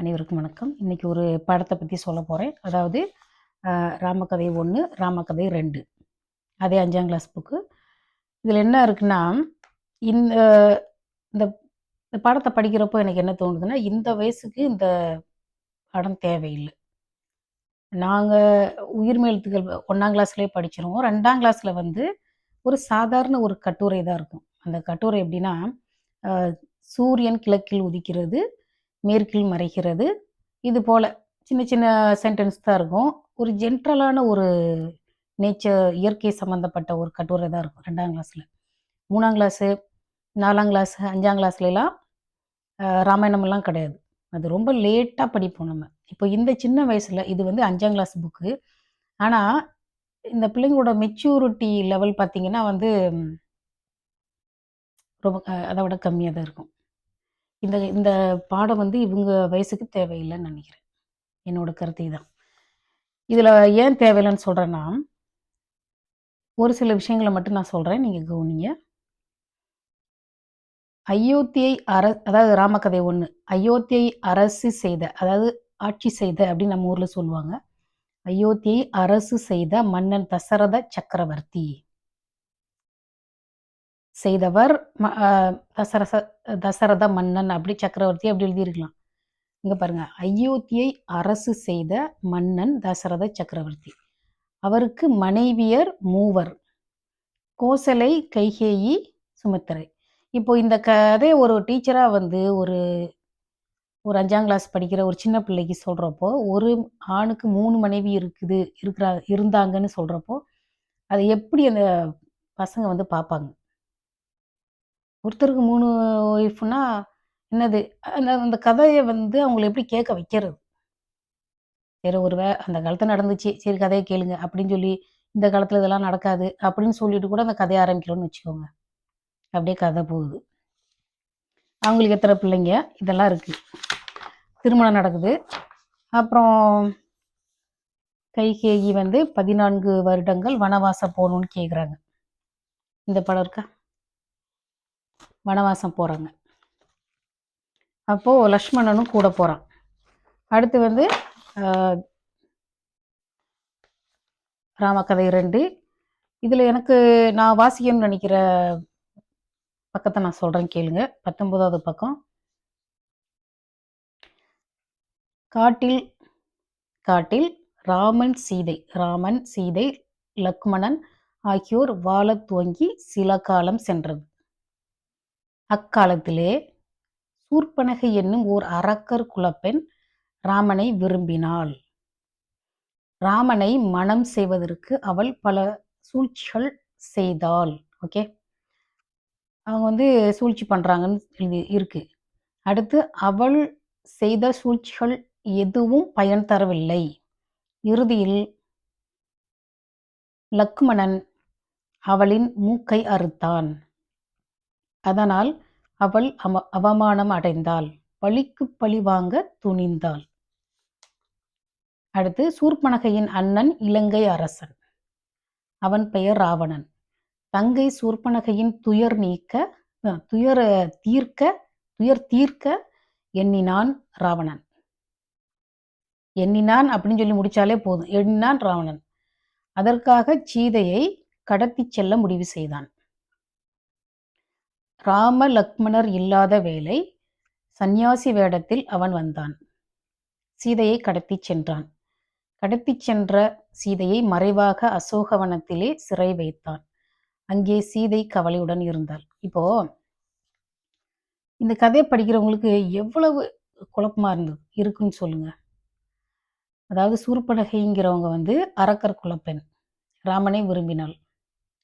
அனைவருக்கும் வணக்கம். இன்னைக்கு ஒரு படத்தை பற்றி சொல்ல போகிறேன் அதாவது ராமகதை ஒன்று ராமகதை ரெண்டு. அதே அஞ்சாம் கிளாஸ் புக்கு இதில் என்ன இருக்குன்னா இந்த இந்த படத்தை படிக்கிறப்போ எனக்கு என்ன தோணுதுன்னா இந்த வயசுக்கு இந்த படம் தேவையில்லை. நாங்கள் உயிர்மை எழுத்துக்கள் ஒன்றாம் கிளாஸ்லேயே படிச்சிருவோம். ரெண்டாம் கிளாஸில் வந்து ஒரு சாதாரண ஒரு கட்டுரை தான் இருக்கும். அந்த கட்டுரை எப்படின்னா சூரியன் கிழக்கில் உதிக்கிறது மேற்கில் மறைகிறது. இது போல் சின்ன சின்ன சென்டென்ஸ் தான் இருக்கும். ஒரு ஜென்ரலான ஒரு நேச்சர் இயற்கை சம்மந்தப்பட்ட ஒரு கட்டுரை தான் இருக்கும் ரெண்டாம் கிளாஸில் மூணாம் கிளாஸு நாலாம் கிளாஸ் அஞ்சாம் கிளாஸ்லாம் ராமாயணமெல்லாம் கிடையாது. அது ரொம்ப லேட்டாக படிப்போம் நம்ம. இப்போ இந்த சின்ன வயசில் இது வந்து அஞ்சாம் கிளாஸ் புக்கு ஆனால் இந்த பிள்ளைங்களோட மெச்சூரிட்டி லெவல் பார்த்திங்கன்னா வந்து ரொம்ப அதை விட கம்மியாக தான் இருக்கும். இந்த இந்த பாடம் வந்து இவங்க வயசுக்கு தேவையில்லைன்னு நினைக்கிறேன். என்னோட கருத்து இதான். இதில் ஏன் தேவையில்லைன்னு சொல்கிறேன்னா ஒரு சில விஷயங்களை மட்டும் நான் சொல்கிறேன் நீங்கள் கவனிங்க. அயோத்தியை அர அதாவது ராமகதை ஒன்று அயோத்தியை அரசு செய்த அதாவது ஆட்சி செய்த அப்படின்னு நம்ம ஊரில் சொல்லுவாங்க. அயோத்தியை அரசு செய்த மன்னன் தசரத சக்கரவர்த்தி. செய்தவர் ம- தசரச தசரத மன்னன் அப்படி சக்கரவர்த்தி அப்படி எழுதியிருக்கலாம். இங்கே பாருங்க. அயோத்தியை அரசு செய்த மன்னன் தசரத சக்கரவர்த்தி. அவருக்கு மனைவியர் மூவர். கோசலை கைகேயி சுமித்திரை. இப்போ இந்த கதை ஒரு டீச்சராக வந்து ஒரு ஒரு அஞ்சாம் கிளாஸ் படிக்கிற ஒரு சின்ன பிள்ளைக்கு சொல்கிறப்போ ஒரு ஆணுக்கு மூணு மனைவி இருக்குது இருக்கிறா இருந்தாங்கன்னு சொல்கிறப்போ அதை எப்படி அந்த பசங்க வந்து பார்ப்பாங்க? ஒருத்தருக்கு மூணு ஒய்ஃப்னா என்னது? அந்த அந்த கதையை வந்து அவங்கள எப்படி கேட்க வைக்கிறது? சரி ஒரு வே அந்த காலத்தில் நடந்துச்சு. சரி கதையை கேளுங்க. அப்படின்னு சொல்லி இந்த காலத்தில் இதெல்லாம் நடக்காது அப்படின்னு சொல்லிட்டு கூட அந்த கதையை ஆரம்பிக்கிறோம்னு வச்சுக்கோங்க. அப்படியே கதை போகுது. அவங்களுக்கு எத்தனை பிள்ளைங்க? இதெல்லாம் இருக்குது திருமணம் நடக்குது. அப்புறம் கைகேகி வந்து பதினான்கு வருடங்கள் வனவாசம் போகணும்னு கேட்குறாங்க இந்த படம் இருக்கா? வனவாசம் போகிறாங்க அப்போது லக்ஷ்மணனும் கூட போகிறான் அடுத்து வந்து ராமகதை ரெண்டு இதில் எனக்கு நான் வாசிக்கணும்னு நினைக்கிற பக்கத்தை நான் சொல்கிறேன் கேளுங்க. பத்தொன்பதாவது பக்கம். காட்டில் காட்டில் ராமன் சீதை ராமன் சீதை லக்மணன் ஆகியோர் வாழத் துவங்கி சில காலம் சென்றது. அக்காலத்திலே சூர்பனகை என்னும் ஓர் அரக்கர் குலப்பெண் ராமனை விரும்பினாள். ராமனை மணம் செய்வதற்கு அவள் பல சூழ்ச்சிகள் செய்தாள். ஓகே அவங்க வந்து சூழ்ச்சி பண்ணுறாங்கன்னு எழுதி இருக்கு. அடுத்து அவள் செய்த சூழ்ச்சிகள் எதுவும் பயன் தரவில்லை. இறுதியில் லக்மணன் அவளின் மூக்கை அறுத்தான். அதனால் அவள் அவ அவமானம் அடைந்தாள். பழிக்கு பழி வாங்க துணிந்தாள். அடுத்து சூர்பனகையின் அண்ணன் இலங்கை அரசன். அவன் பெயர் ராவணன். தங்கை சூர்பனகையின் துயர் நீக்க துயர் துயர தீர்க்க துயர் தீர்க்க எண்ணினான் ராவணன். எண்ணினான் அப்படின்னு சொல்லி முடிச்சாலே போதும். எண்ணினான் ராவணன். அதற்காக சீதையை கடத்திச் செல்ல முடிவு செய்தான். ராம லக்மணர் இல்லாத வேளை சந்நியாசி வேடத்தில் அவன் வந்தான். சீதையை கடத்திச் சென்றான். கடத்திச் சென்ற சீதையை மறைவாக அசோகவனத்திலே சிறை வைத்தான். அங்கே சீதை கவலையுடன் இருந்தாள். இப்போ இந்த கதையை படிக்கிறவங்களுக்கு எவ்வளவு குழப்பமா இருந்தது? இருக்குன்னு சொல்லுங்க. அதாவது சூர்பனகைங்கிறவங்க வந்து அரக்கர் குலப்பெண். ராமனை விரும்பினாள்.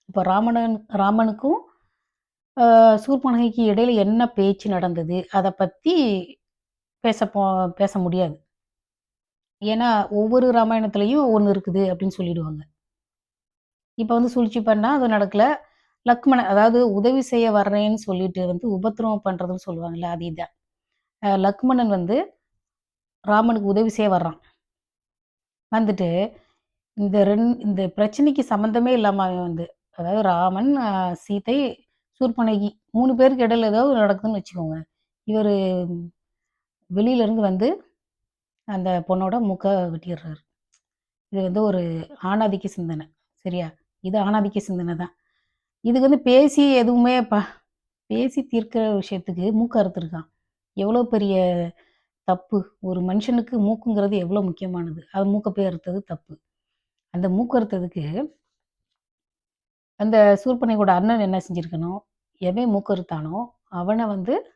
இப்போ ராமணன் ராமனுக்கும் சூர்பனகைக்கு இடையில என்ன பேச்சு நடந்தது? அதை பத்தி பேச போ பேச முடியாது. ஏன்னா ஒவ்வொரு ராமாயணத்துலயும் ஒன்று இருக்குது அப்படின்னு சொல்லிடுவாங்க. இப்போ வந்து சூழ்ச்சி பண்ணா அது நடக்கல. லக்மணன் அதாவது உதவி செய்ய வர்றேன்னு சொல்லிட்டு வந்து உபத்திரவம் பண்ணுறதுன்னு சொல்லுவாங்கல்ல அது இதான். லக்மணன் வந்து ராமனுக்கு உதவி செய்ய வர்றான். வந்துட்டு இந்த ரெண் இந்த பிரச்சனைக்கு சம்மந்தமே இல்லாமல் அவன் வந்து அதாவது ராமன் சீத்தை சீதை சூர்பனகி மூணு பேருக்கு இடையில ஏதாவது நடக்குதுன்னு வச்சுக்கோங்க. இவர் வெளியிலேருந்து வந்து அந்த பொண்ணோட மூக்கை வெட்டிடுறாரு. இது வந்து ஒரு ஆணாதிக்க சிந்தனை சரியா? இது ஆணாதிக்க சிந்தனை தான். இதுக்கு வந்து பேசி எதுவுமே ப பேசி தீர்க்கிற விஷயத்துக்கு மூக்கு அறுத்துருக்கான். எவ்வளோ பெரிய தப்பு? ஒரு மனுஷனுக்கு மூக்குங்கிறது எவ்வளோ முக்கியமானது? அது மூக்கை போய் அறுத்தது தப்பு. அந்த மூக்கு அறுத்ததுக்கு அந்த சூர்பனையோட அண்ணன் என்ன செஞ்சிருக்கணும்? எவன் மூக்கறுத்தானோ அவனை வந்து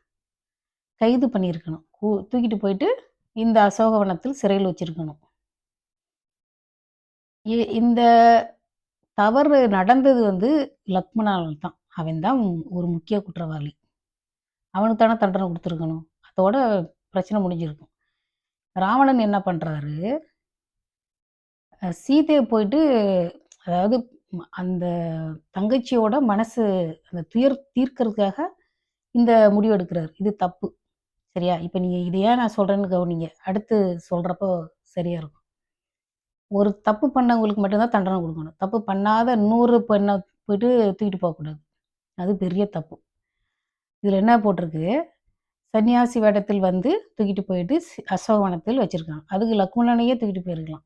கைது பண்ணியிருக்கணும். கூ- தூக்கிட்டு போயிட்டு இந்த அசோகவனத்தில் சிறையில் வச்சிருக்கணும். இ- இந்த தவறு நடந்தது வந்து லக்மணால் தான் அவன் தான் ஒரு முக்கிய குற்றவாளி. அவனுக்கு தானே தண்டனை கொடுத்துருக்கணும். அதோட பிரச்சனை முடிஞ்சிருக்கும். ராவணன் என்ன பண்ணுறாரு சீதையை போயிட்டு அதாவது அந்த தங்கச்சியோட மனசு அந்த துயர் தீர்க்கறதுக்காக இந்த முடிவு எடுக்கிறார். இது தப்பு. சரியா? இப்போ நீங்கள் இது ஏன் நான் சொல்கிறேன்னு கவனிங்க. அடுத்து சொல்கிறப்போ சரியாக இருக்கும். ஒரு தப்பு பண்ணவங்களுக்கு மட்டும்தான் தண்டனை கொடுக்கணும். தப்பு பண்ணாத நூறு பெண்ணை போயிட்டு தூக்கிட்டு போகக்கூடாது அது பெரிய தப்பு. இதில் என்ன போட்டிருக்கு? சன்னியாசி வேடத்தில் வந்து தூக்கிட்டு போயிட்டு அசோகவனத்தில் வச்சுருக்காங்க. அதுக்கு லக்குமணனையே தூக்கிட்டு போயிருக்கலாம்.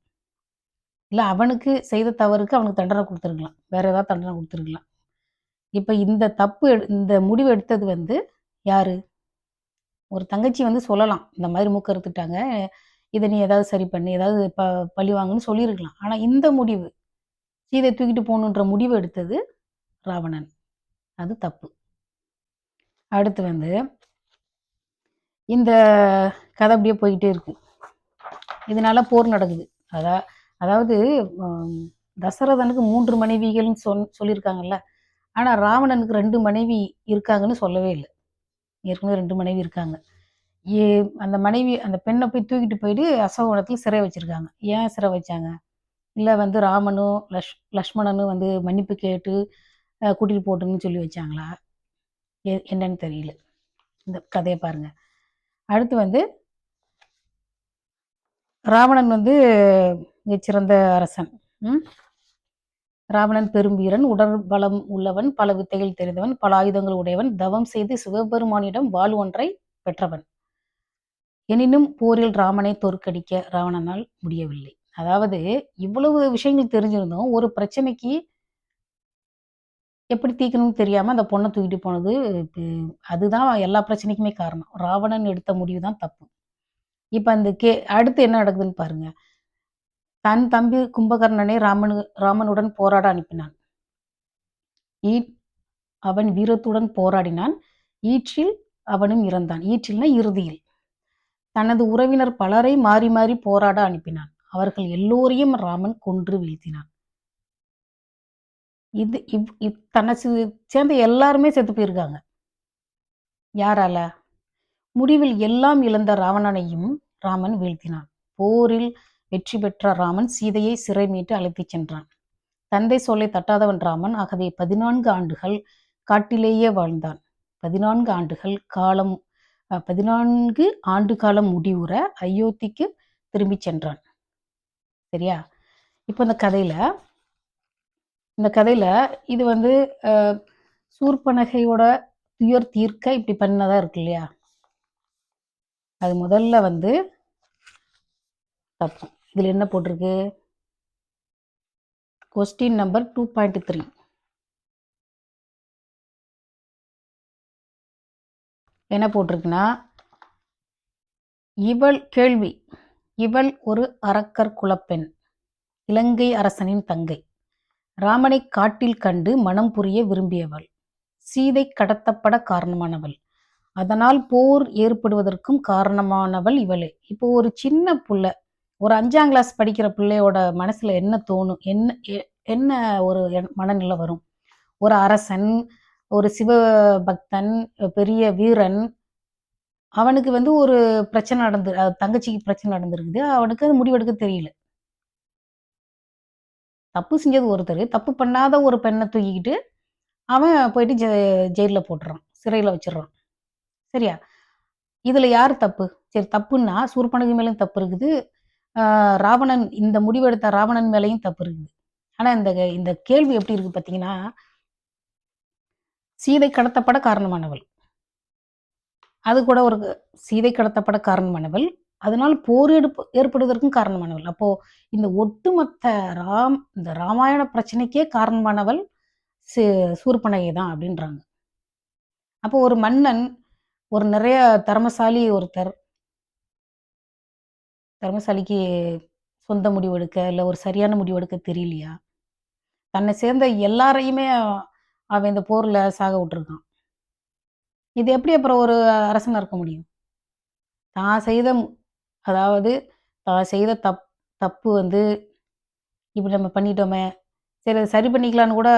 இல்லை அவனுக்கு செய்த தவறுக்கு அவனுக்கு தண்டனை கொடுத்துருக்கலாம். வேற ஏதாவது தண்டனை கொடுத்துருக்கலாம். இப்போ இந்த தப்பு எடு- இந்த முடிவு எடுத்தது வந்து யார்? ஒரு தங்கச்சி வந்து சொல்லலாம். இந்த மாதிரி மூக்க அறுத்துட்டாங்க. இதை நீ ஏதாவது சரி பண்ணி ஏதாவது ப பழி வாங்குன்னு சொல்லியிருக்கலாம். ஆனால் இந்த முடிவு சீதை தூக்கிட்டு போகணுன்ற முடிவு எடுத்தது ராவணன். அது தப்பு. அடுத்து வந்து இந்த கதை அப்படியே போய்கிட்டே இருக்கு. இதனால போர் நடக்குது. அதான் அதாவது தசரதனுக்கு மூன்று மனைவிகள்னு சொல் சொல்லியிருக்காங்கல்ல. ஆனால் ராவணனுக்கு ரெண்டு மனைவி இருக்காங்கன்னு சொல்லவே இல்லை. ஏற்கனவே ரெண்டு மனைவி இருக்காங்க. ஏ அந்த மனைவி அந்த பெண்ணை போய் தூக்கிட்டு போயிட்டு அசோகவனத்தில் சிறை வச்சிருக்காங்க. ஏன் சிறை வச்சாங்க? இல்லை வந்து ராமனும் லஷ் லக்ஷ்மணனும் வந்து மன்னிப்பு கேட்டு கூட்டிகிட்டு போட்டுன்னு சொல்லி வச்சாங்களா? எ- என்னன்னு தெரியல. இந்த கதையை பாருங்க. அடுத்து வந்து ராவணன் வந்து மிகச்சிறந்த அரசன். ராவணன் பெரும்பீரன் உடற்பலம் உள்ளவன் பல வித்தைகள் தெரிந்தவன் பல ஆயுதங்கள் உடையவன் தவம் செய்து சிவபெருமானிடம் வாழ் ஒன்றை பெற்றவன். எனினும் போரில் ராமனை தோற்கடிக்க ராவணனால் முடியவில்லை. அதாவது இவ்வளவு விஷயங்கள் தெரிஞ்சிருந்தோம் ஒரு பிரச்சனைக்கு எப்படி தீர்க்கணும்னு தெரியாம அந்த பொண்ணை தூக்கிட்டு போனது அதுதான் எல்லா பிரச்சனைக்குமே காரணம். ராவணன் எடுத்த முடிவு தான் தப்பு. இப்ப அந்த கே அடுத்து என்ன நடக்குதுன்னு பாருங்க. தன் தம்பி கும்பகர்ணனை ராமனு ராமனுடன் போராட அனுப்பினான். அவன் வீரத்துடன் போராடினான். ஈற்றில் அவனும் இறந்தான். ஈற்றில்னா இறுதியில். தனது உறவினர் பலரை மாறி மாறி போராட அனுப்பினான். அவர்கள் எல்லோரையும் ராமன் கொன்று வீழ்த்தினான். இது இவ் இவ் தன்னை சேர்ந்த எல்லாருமே செத்து போயிருக்காங்க. யாரால? முடிவில் எல்லாம் இழந்த ராவணனையும் ராமன் வீழ்த்தினான். போரில் வெற்றி பெற்ற ராமன் சீதையை சிறை மீட்டு அழைத்துச் சென்றான். தந்தை சொல்லை தட்டாதவன் ராமன் ஆகவே பதினான்கு ஆண்டுகள் காட்டிலேயே வாழ்ந்தான். பதினான்கு ஆண்டுகள் காலம் பதினான்கு ஆண்டு காலம் முடிவுற அயோத்திக்கு திரும்பிச் சென்றான். சரியா? இப்போ இந்த கதையில இந்த கதையில இது வந்து சூர்பனகையோட துயர் தீர்க்க இப்படி பண்ணதா இருக்கு இல்லையா? அது முதல்ல வந்து தப்பு. இதில் என்ன போட்டிருக்கு? Question number two point three என்ன போட்டிருக்குன்னா இவள் கேள்வி இவள் ஒரு அரக்கர் குலப்பெண் இலங்கை அரசனின் தங்கை. ராமனை காட்டில் கண்டு மனம் புரிய விரும்பியவள் சீதை கடத்தப்பட காரணமானவள். அதனால் போர் ஏற்படுவதற்கும் காரணமானவள் இவளே. இப்போ ஒரு சின்ன புள்ள ஒரு அஞ்சாம் கிளாஸ் படிக்கிற பிள்ளையோட மனசுல என்ன தோணும்? என்ன எ- என்ன ஒரு மனநிலை வரும்? ஒரு அரசன் ஒரு சிவ பக்தன் பெரிய வீரன் அவனுக்கு வந்து ஒரு பிரச்சனை நடந்து தங்கச்சிக்கு பிரச்சனை நடந்திருக்குது. அவனுக்கு அது முடிவெடுக்க தெரியல. தப்பு செஞ்சது ஒருத்தர். தப்பு பண்ணாத ஒரு பெண்ணை தூக்கிக்கிட்டு அவன் போயிட்டு ஜெ ஜெயிலில் போட்டுறான். சிறையில் வச்சிடுறான். சரியா? இதில் யார் தப்பு? சரி தப்புன்னா சூர்பனகு மேலும் தப்பு இருக்குது. ராவணன் இந்த முடிவெடுத்த ராவணன் மேலையும் தப்பு இருக்குது. ஆனால் இந்த இந்த கேள்வி எப்படி இருக்கு பார்த்தீங்கன்னா சீதை கடத்தப்பட காரணமானவள். அது கூட ஒரு சீதை கடத்தப்பட காரணமானவள். அதனால போர் எடுப்பு ஏற்படுவதற்கும் காரணமானவள். அப்போ இந்த ஒட்டுமொத்த ராம் இந்த ராமாயண பிரச்சனைக்கே காரணமானவள் சூர்பனகை தான் அப்படின்றாங்க. அப்போ ஒரு மன்னன் ஒரு நிறைய தர்மசாலி ஒருத்தர் திறமசாலிக்கு சொந்த முடிவு எடுக்க இல்லை ஒரு சரியான முடிவு எடுக்க தெரியலையா? தன்னை சேர்ந்த எல்லாரையுமே அவன் இந்த போரில் சாக விட்டுருக்கான். இது எப்படி அப்புறம் ஒரு அரசனாக இருக்க முடியும்? தான் செய்த அதாவது தான் செய்த தப் தப்பு வந்து இப்படி நம்ம பண்ணிட்டோமே சரி அதை சரி பண்ணிக்கலான்னு கூட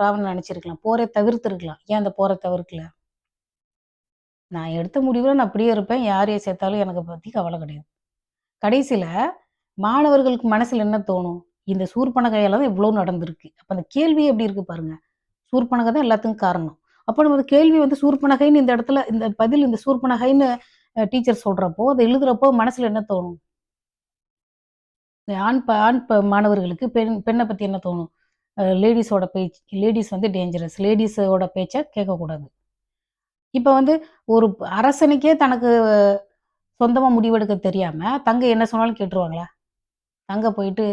ராவணன் நினச்சிருக்கலாம். போரை தவிர்த்துருக்கலாம். ஏன் அந்த போரை தவிர்க்கல? நான் எடுத்த முடிவில் நான் அப்படியே இருப்பேன். யாரையை சேர்த்தாலும் எனக்கு பற்றி கவலை கிடையாது. கடைசியில் மாணவர்களுக்கு மனசில் என்ன தோணும்? இந்த சூர்பனகையால் தான் இவ்வளோ நடந்திருக்கு. அப்போ அந்த கேள்வி எப்படி இருக்கு பாருங்க. சூர்பனகை தான் எல்லாத்துக்கும் காரணம். அப்போ நம்ம கேள்வி வந்து சூர்பனகைன்னு இந்த இடத்துல இந்த பதில் இந்த சூர்பனகைன்னு டீச்சர் சொல்கிறப்போ அதை எழுதுகிறப்போ மனசில் என்ன தோணும்? ஆண் ப ஆண் ப மாணவர்களுக்கு பெண் பெண்ணை பற்றி என்ன தோணும்? லேடிஸோட பேச்சு லேடிஸ் வந்து டேஞ்சரஸ் லேடிஸோட பேச்சை கேட்கக்கூடாது. இப்போ வந்து ஒரு அரசனுக்கே தனக்கு சொந்தமாக முடிவெடுக்க தெரியாமல் தங்க என்ன சொன்னாலும் கேட்டுருவாங்களா? தங்க போயிட்டு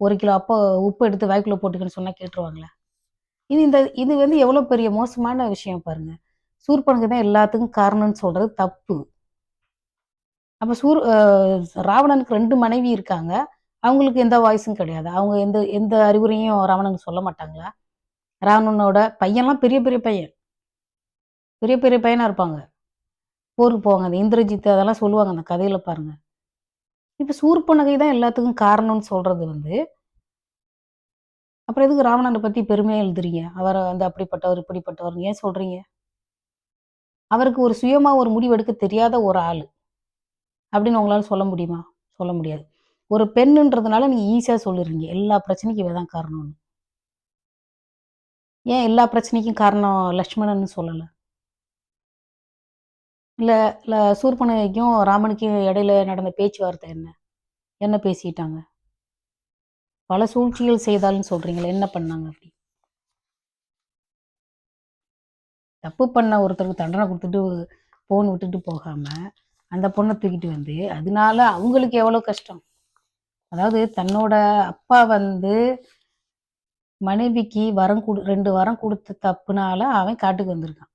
ஒரு கிலோ அப்போ உப்பு எடுத்து வாய்க்குள்ளே போட்டுக்கன்னு சொன்னால் கேட்டுருவாங்களா? இது இந்த இது வந்து எவ்வளோ பெரிய மோசமான விஷயம் பாருங்க. சூர்பனுக்கு தான் எல்லாத்துக்கும் காரணம்னு சொல்கிறது தப்பு. அப்போ சூர் ராவணனுக்கு ரெண்டு மனைவி இருக்காங்க. அவங்களுக்கு எந்த வாய்ஸும் கிடையாது. அவங்க எந்த எந்த அறிவுரையும் ராவணனுக்கு சொல்ல மாட்டாங்களா? ராவணனோட பையன்லாம் பெரிய பெரிய பையன். பெரிய பெரிய பையனாக இருப்பாங்க. போருக்கு போவாங்க. அந்த இந்திரஜித் அதெல்லாம் சொல்லுவாங்க அந்த கதையில் பாருங்க. இப்போ சூர்பனகை தான் எல்லாத்துக்கும் காரணம்னு சொல்றது வந்து அப்புறம் எதுக்கு ராவணனை பற்றி பெருமையாக எழுதுறீங்க? அவரை வந்து அப்படிப்பட்டவர் இப்படிப்பட்டவர் ஏன் சொல்றீங்க? அவருக்கு ஒரு சுயமாக ஒரு முடிவு எடுக்க தெரியாத ஒரு ஆள். அப்படின்னு உங்களால் சொல்ல முடியுமா? சொல்ல முடியாது. ஒரு பெண்ணுன்றதுனால நீங்கள் ஈஸியாக சொல்லிடுறீங்க. எல்லா பிரச்சனைக்கும் இவ தான் காரணம்னு. ஏன் எல்லா பிரச்சனைக்கும் காரணம் லக்ஷ்மணன் சொல்லலை? இல்லை இல்லை சூர்பனகைக்கும் ராமனுக்கும் இடையில நடந்த பேச்சுவார்த்தை என்ன? என்ன பேசிட்டாங்க? பல சூழ்ச்சிகள் செய்தால்னு சொல்றீங்களே என்ன பண்ணாங்க அப்படி? தப்பு பண்ண ஒருத்தருக்கு தண்டனை கொடுத்துட்டு போன் விட்டுட்டு போகாம அந்த பொண்ணை தூக்கிட்டு வந்து அதனால அவங்களுக்கு எவ்வளோ கஷ்டம்? அதாவது தன்னோட அப்பா வந்து மனைவிக்கு வரம் கொடு ரெண்டு வரம் கொடுத்த தப்புனால அவன் காட்டுக்கு வந்திருக்கான்.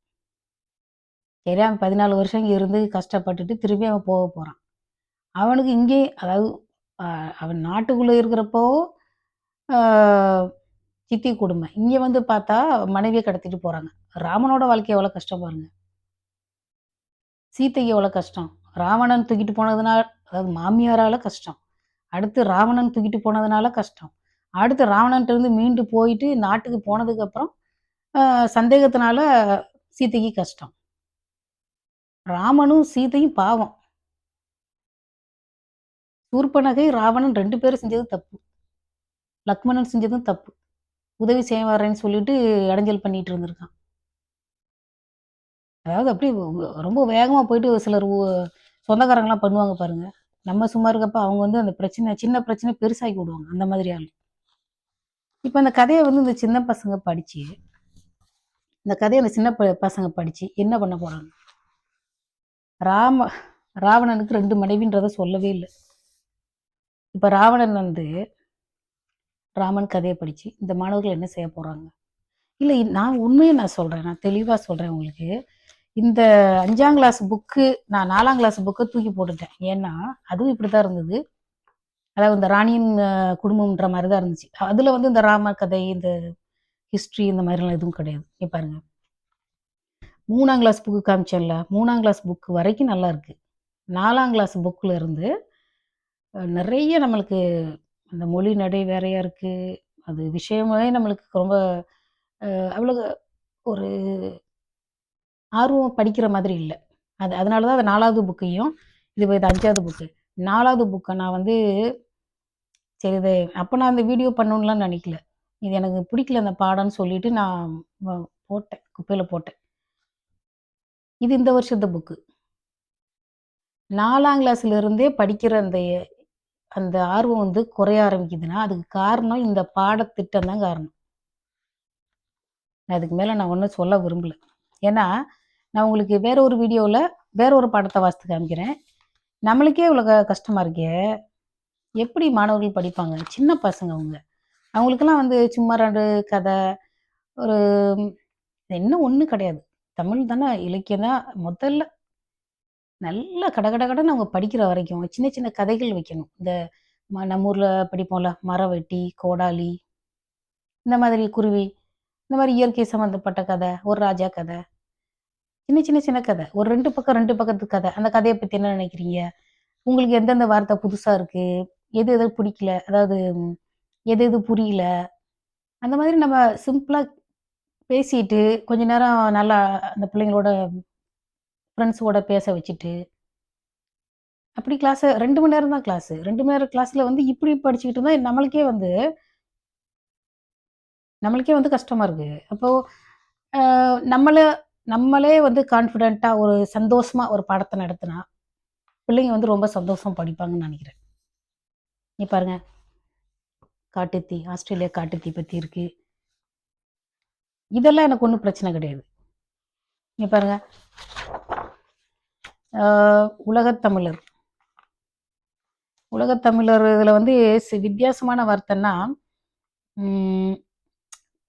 சரி அவன் பதினாலு வருஷம் இங்கே இருந்து கஷ்டப்பட்டுட்டு திரும்பி அவன் போக போகிறான் அவனுக்கு இங்கே அதாவது அவன் நாட்டுக்குள்ளே இருக்கிறப்போ சித்தி கொடுமை. இங்கே வந்து பார்த்தா மனைவியை கடத்திட்டு போகிறாங்க ராமனோட வாழ்க்கை எவ்வளோ கஷ்டம் பாருங்க. சீத்தைக்கு எவ்வளோ கஷ்டம். ராவணன் தூக்கிட்டு போனதுனால அதாவது மாமியாரால் கஷ்டம். அடுத்து ராவணன் தூக்கிட்டு போனதுனால கஷ்டம். அடுத்து ராவணன்ட்டு இருந்து மீண்டு போயிட்டு நாட்டுக்கு போனதுக்கப்புறம் சந்தேகத்தினால சீத்தைக்கு கஷ்டம். ராமனும் சீதையும் பாவம். சூர்பனகை ராவணன் ரெண்டு பேரும் செஞ்சது தப்பு. லக்மணன் செஞ்சதும் தப்பு. உதவி செய்ய வரேன்னு சொல்லிட்டு இடைஞ்சல் பண்ணிட்டு இருந்திருக்கான். அதாவது அப்படி ரொம்ப வேகமாக போயிட்டு சிலர் சொந்தக்காரங்களாம் பண்ணுவாங்க பாருங்க. நம்ம சும்மா இருக்கப்ப அவங்க வந்து அந்த பிரச்சனை சின்ன பிரச்சனை பெருசாக்கி விடுவாங்க. அந்த மாதிரி ஆள். இப்போ அந்த கதையை வந்து இந்த சின்ன பசங்க படிச்சு இந்த கதையை அந்த சின்ன பசங்க படிச்சு என்ன பண்ண போறாங்க? ராம ராவணனுக்கு ரெண்டு மனைவின்றத சொல்லவே இல்லை. இப்போ ராவணன் வந்து ராமன் கதையை படித்து இந்த மாணவர்கள் என்ன செய்ய போகிறாங்க இல்லை நான் உண்மையை நான் சொல்கிறேன் நான் தெளிவாக சொல்கிறேன் உங்களுக்கு. இந்த அஞ்சாம் கிளாஸ் புக்கு நான் நாலாம் கிளாஸ் புக்கை தூக்கி போட்டுட்டேன். ஏன்னா அதுவும் இப்படி தான் இருந்தது. அதாவது இந்த ராணியின் குடும்பம்ன்ற மாதிரி தான் இருந்துச்சு. அதில் வந்து இந்த ராம கதை இந்த ஹிஸ்ட்ரி இந்த மாதிரிலாம் எதுவும் கிடையாது. நீ பாருங்கள் மூணாம் கிளாஸ் புக்கு காமிச்சேன்ல மூணாம் கிளாஸ் புக்கு வரைக்கும் நல்லா இருக்குது நாலாம் கிளாஸ் புக்கில் இருந்து நிறைய நம்மளுக்கு அந்த மொழி நடை வேறையாக இருக்குது அது விஷயமே நம்மளுக்கு ரொம்ப அவ்வளோ ஒரு ஆர்வம் படிக்கிற மாதிரி இல்லை. அது அதனால தான் அது நாலாவது புக்கையும் இது இது அஞ்சாவது புக்கு நாலாவது புக்கை நான் வந்து சரி இது அப்போ நான் அந்த வீடியோ பண்ணணும்லாம் நினைக்கல. இது எனக்கு பிடிக்கல அந்த பாடம்னு சொல்லிட்டு நான் போட்டேன் குப்பையில் போட்டேன். இது இந்த வருஷத்து புக்கு நாலாம் கிளாஸ்ல இருந்தே படிக்கிற அந்த அந்த ஆர்வம் வந்து குறைய ஆரம்பிக்குதுன்னா அதுக்கு காரணம் இந்த பாடத்திட்டம் தான் காரணம். அதுக்கு மேலே நான் ஒன்றும் சொல்ல விரும்பல. ஏன்னா நான் உங்களுக்கு வேற ஒரு வீடியோவில் வேற ஒரு பாடத்தை வாசித்து காமிக்கிறேன். நம்மளுக்கே இவ்வளோ கஷ்டமாக இருக்கே. எப்படி மாணவர்கள் படிப்பாங்க? சின்ன பசங்க அவங்க. அவங்களுக்கெல்லாம் வந்து சும்மா ரெண்டு கதை ஒரு என்ன ஒன்றும் கிடையாது. தமிழ் தானே இலக்கியம் தான் முதல்ல நல்லா கடகட கடன்னு அவங்க படிக்கிற வரைக்கும் சின்ன சின்ன கதைகள் வைக்கணும். இந்த ம நம்ம ஊரில் படிப்போம்ல மரவெட்டி கோடாலி இந்த மாதிரி குருவி இந்த மாதிரி இயற்கை சம்மந்தப்பட்ட கதை ஒரு ராஜா கதை சின்ன சின்ன சின்ன கதை ஒரு ரெண்டு பக்கம் ரெண்டு பக்கத்து கதை. அந்த கதையை பற்றி என்ன நினைக்கிறீங்க? உங்களுக்கு எந்தெந்த வார்த்தை புதுசாக இருக்குது எது எது பிடிக்கல? அதாவது எது எது புரியல? அந்த மாதிரி நம்ம சிம்பிளாக பேசிட்டு கொஞ்ச நேரம் நல்லா அந்த பிள்ளைங்களோட ஃப்ரெண்ட்ஸோட பேச வச்சுட்டு அப்படி கிளாஸை ரெண்டு மணி நேரம் தான் கிளாஸு ரெண்டு மணி நேரம் கிளாஸில் வந்து இப்படி படிச்சுக்கிட்டு இருந்தால் நம்மளுக்கே வந்து நம்மளுக்கே வந்து கஷ்டமாக இருக்குது அப்போது நம்மளை நம்மளே வந்து கான்ஃபிடெண்ட்டாக ஒரு சந்தோஷமாக ஒரு பாடத்தை நடத்தினா பிள்ளைங்க வந்து ரொம்ப சந்தோஷம் படிப்பாங்கன்னு நினைக்கிறேன். நீ பாருங்க. காட்டுத்தீ ஆஸ்திரேலியா காட்டுத்தீ பற்றி இருக்குது இதெல்லாம் எனக்கு ஒன்றும் பிரச்சனை கிடையாது. நீ பாருங்க. ஆஹ் உலகத்தமிழர் உலகத்தமிழர் இதில் வந்து வித்தியாசமான வார்த்தைன்னா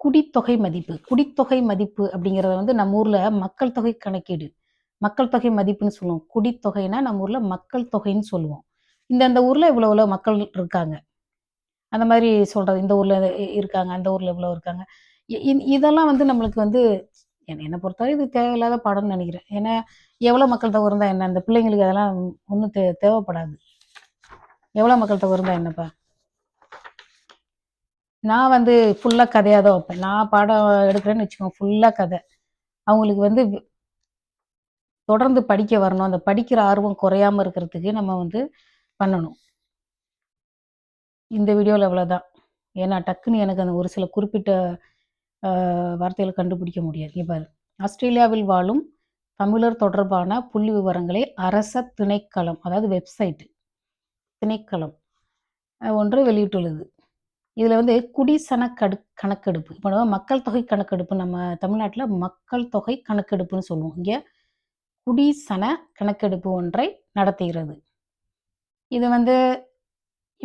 குடித்தொகை மதிப்பு. குடித்தொகை மதிப்பு அப்படிங்கிறத வந்து நம்ம ஊரில் மக்கள் தொகை கணக்கீடு. மக்கள் தொகை மதிப்புன்னு சொல்லுவோம். குடித்தொகைனா நம்ம ஊரில் மக்கள் தொகைன்னு சொல்லுவோம். இந்த அந்த ஊரில் இவ்வளோ இவ்வளோ மக்கள் இருக்காங்க. அந்த மாதிரி சொல்கிறது இந்த ஊரில் இருக்காங்க அந்த ஊரில் இவ்வளோ இருக்காங்க. இதெல்லாம் வந்து நம்மளுக்கு வந்து என்ன என்னை பொறுத்தவரை இது தேவையில்லாத பாடம்னு நினைக்கிறேன். ஏன்னா எவ்வளோ மக்கள் தொகை இருந்தால் என்ன? இந்த பிள்ளைங்களுக்கு அதெல்லாம் ஒன்றும் தே தேவைப்படாது. எவ்வளோ மக்கள் தொகை இருந்தால் என்னப்பா? நான் வந்து ஃபுல்லாக கதையாக தான் வைப்பேன். நான் பாடம் எடுக்கிறேன்னு வச்சுக்கோங்க ஃபுல்லாக கதை. அவங்களுக்கு வந்து தொடர்ந்து படிக்க வரணும். அந்த படிக்கிற ஆர்வம் குறையாம இருக்கிறதுக்கு நம்ம வந்து பண்ணணும். இந்த வீடியோவில் அவ்வளோதான் ஏன்னா டக்குன்னு எனக்கு அந்த ஒரு சில குறிப்பிட்ட வார்த்தைகளை கண்டுபிடிக்க முடியாது. இவர் ஆஸ்திரேலியாவில் வாழும் தமிழர் தொடர்பான புள்ளி விவரங்களை அரச திணைக்களம் அதாவது வெப்சைட் திணைக்களம் ஒன்று வெளியிட்டுள்ளது. இதில் வந்து குடிசன கடு கணக்கெடுப்பு. இப்போ நம்ம மக்கள் தொகை கணக்கெடுப்பு நம்ம தமிழ்நாட்டில் மக்கள் தொகை கணக்கெடுப்புன்னு சொல்லுவோம். இங்கே குடிசன கணக்கெடுப்பு ஒன்றை நடத்துகிறது. இது வந்து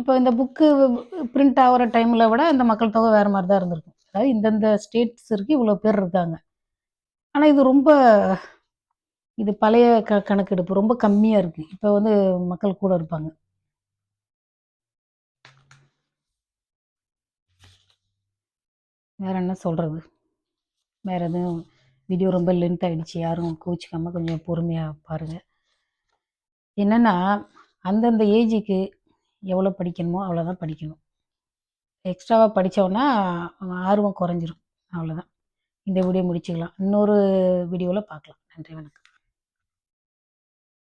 இப்போ இந்த புக்கு பிரிண்ட் ஆகிற டைமில் விட இந்த மக்கள் தொகை வேறு மாதிரி தான் இருந்திருக்கும். அதாவது இந்தந்த ஸ்டேட்ஸ் இருக்கு இவ்வளோ பேர் இருக்காங்க. ஆனால் இது ரொம்ப இது பழைய க கணக்கெடுப்பு. ரொம்ப கம்மியாக இருக்குது இப்போ வந்து மக்கள் கூட இருப்பாங்க. வேற என்ன சொல்கிறது வேற எதுவும்? வீடியோ ரொம்ப லென்த் ஆகிடுச்சு யாரும் கோச்சிக்காமல் கொஞ்சம் பொறுமையாக பாருங்கள் என்னென்னா அந்தந்த ஏஜுக்கு எவ்வளோ படிக்கணுமோ அவ்வளோதான் படிக்கணும். எக்ஸ்ட்ராவாக படித்தோன்னா ஆர்வம் குறைஞ்சிரும். அவ்வளோதான் இந்த வீடியோ முடிச்சுக்கலாம். இன்னொரு வீடியோவில் பார்க்கலாம். நன்றி வணக்கம்.